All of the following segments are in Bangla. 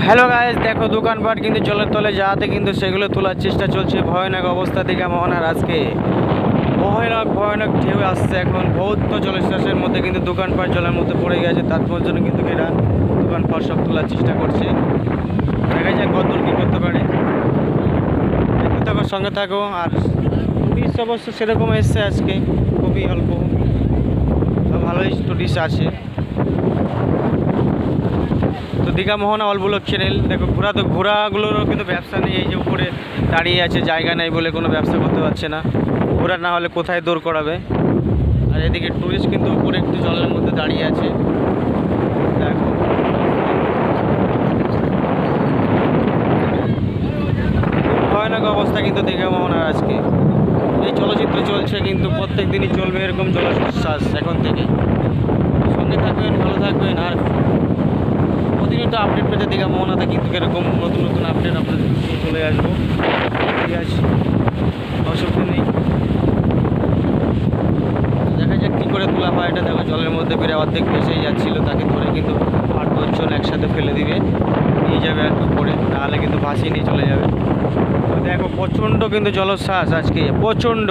হ্যালো গাইস দেখো দোকানপাট কিন্তু জলের তলে যাতে কিন্তু সেগুলো তোলার চেষ্টা চলছে। ভয়ানক অবস্থা দিকে মোহনার আজকে। ভয়ানক ভয়ানক ঢেউ আসছে এখন। বহুত জলশ্বাসের মধ্যে কিন্তু দোকানপাট জলের মধ্যে পড়ে গেছে। তার জন্য কিন্তু এরা দোকানপাট সব তোলার চেষ্টা করছে। দেখা যাক কতদূর কী করতে পারে। দেখতে থাকো, সঙ্গে থাকো। আর টুরিস্ট অবশ্য সেরকম এসছে আজকে। খুবই অল্প। ভালোই টুরিস্ট আছে। দীঘা মোহনা অলবুলক চ্যানেল দেখো ঘোরা তো ঘোড়াগুলোরও কিন্তু ব্যবসা নেই। এই যে উপরে দাঁড়িয়ে আছে, জায়গা নেই বলে কোনো ব্যবসা করতে পারছে না। ঘোড়া না হলে কোথায় দৌড় করাবে? আর এদিকে টুরিস্ট কিন্তু উপরে একটু জলের মধ্যে দাঁড়িয়ে আছে। দেখো। ভয়ানক অবস্থা কিন্তু দীঘা মোহনার আজকে। এই চলচ্চিত্র চলছে কিন্তু প্রত্যেক দিনই চলবে এরকম জলশ্বাস এখন থেকে। সঙ্গে থাকবেন, ভালো থাকবেন, আর প্রতিনিয়ত আপডেট পেতে দীঘা মোহনাতে কিন্তু এরকম নতুন নতুন আপডেট আপনাদের চলে আসব। আছে অসুবিধা নেই দেখা যাক কী করে তোলা এটা দেখো, জলের মধ্যে বেড়ে অর্ধেক ভেসেই যাচ্ছিল, তাকে ধরে কিন্তু আট দশজন একসাথে ফেলে দিবে। নিয়ে যাবে আর পরে নাহলে কিন্তু ভাসিয়ে নিয়ে চলে যাবে। দেখো, প্রচণ্ড কিন্তু জলোচ্ছ্বাস আজকে, প্রচণ্ড।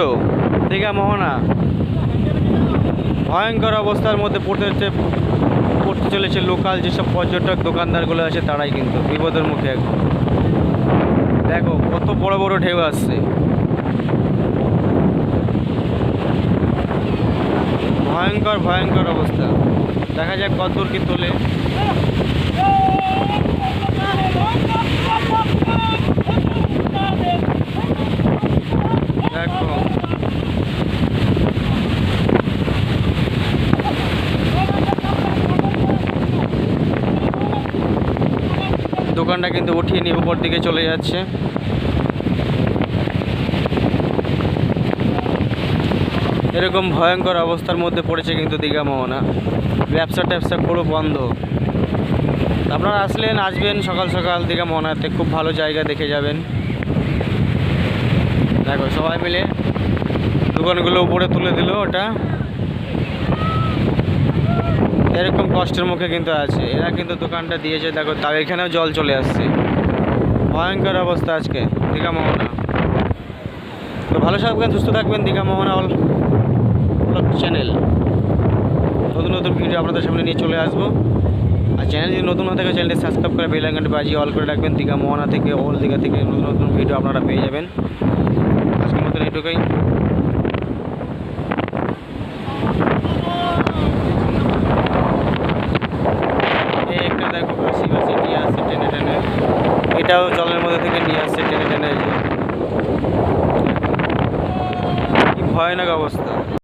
দীঘা মোহনা। ভয়ঙ্কর অবস্থার মধ্যে পড়তে হচ্ছে পড়তে চলেছে লোকাল যেসব পর্যটক দোকানদারগুলো আছে তারাই কিন্তু, বিপদের মুখে এখন দেখো, কত বড় বড় ঢেউ আসছে। ভয়ঙ্কর ভয়ঙ্কর অবস্থা। দেখা যাক কত কি তোলে দেখো দোকানটা কিন্তু উঠিয়ে নিয়ে উপর দিকে চলে যাচ্ছে। এরকম ভয়ঙ্কর অবস্থার মধ্যে পড়েছে কিন্তু দীঘা মোহনা। ব্যবসা ট্যাবসা পুরো বন্ধ। আপনারা আসলেন, আসবেন, সকাল সকাল দীঘা মোহনাতে, খুব ভালো জায়গা দেখে যাবেন। দেখো, সবাই মিলে দোকানগুলো উপরে তুলে দিল ওটা। এরকম কষ্টের মুখে কিন্তু আছে। এরা কিন্তু দোকানটা দিয়েছে, দেখো, তার এখানেও জল চলে আসছে। ভয়ঙ্কর অবস্থা আজকে, দীঘা মোহনা। তো ভালো থাকবেন, সুস্থ থাকবেন, দীঘা মোহনা অল চ্যানেল। নতুন নতুন ভিডিও আপনাদের সামনে নিয়ে চলে আসব। আর চ্যানেল যদি নতুন হয়ে থাকে, চ্যানেলটি সাবস্ক্রাইব করে বেল আইকনটি বাজিয়ে অল করে রাখবেন। দীঘা মোহনা থেকে অল দীঘা থেকে নতুন নতুন ভিডিও আপনারা পেয়ে যাবেন। আজকের মতন এটুকুই এই একটা দেখো ভাসি ভাসি নিয়ে আসছে টেনে টেনে এটাও জলের মধ্যে থেকে নিয়ে আসছে টেনে টেনে ভয়ানক অবস্থা।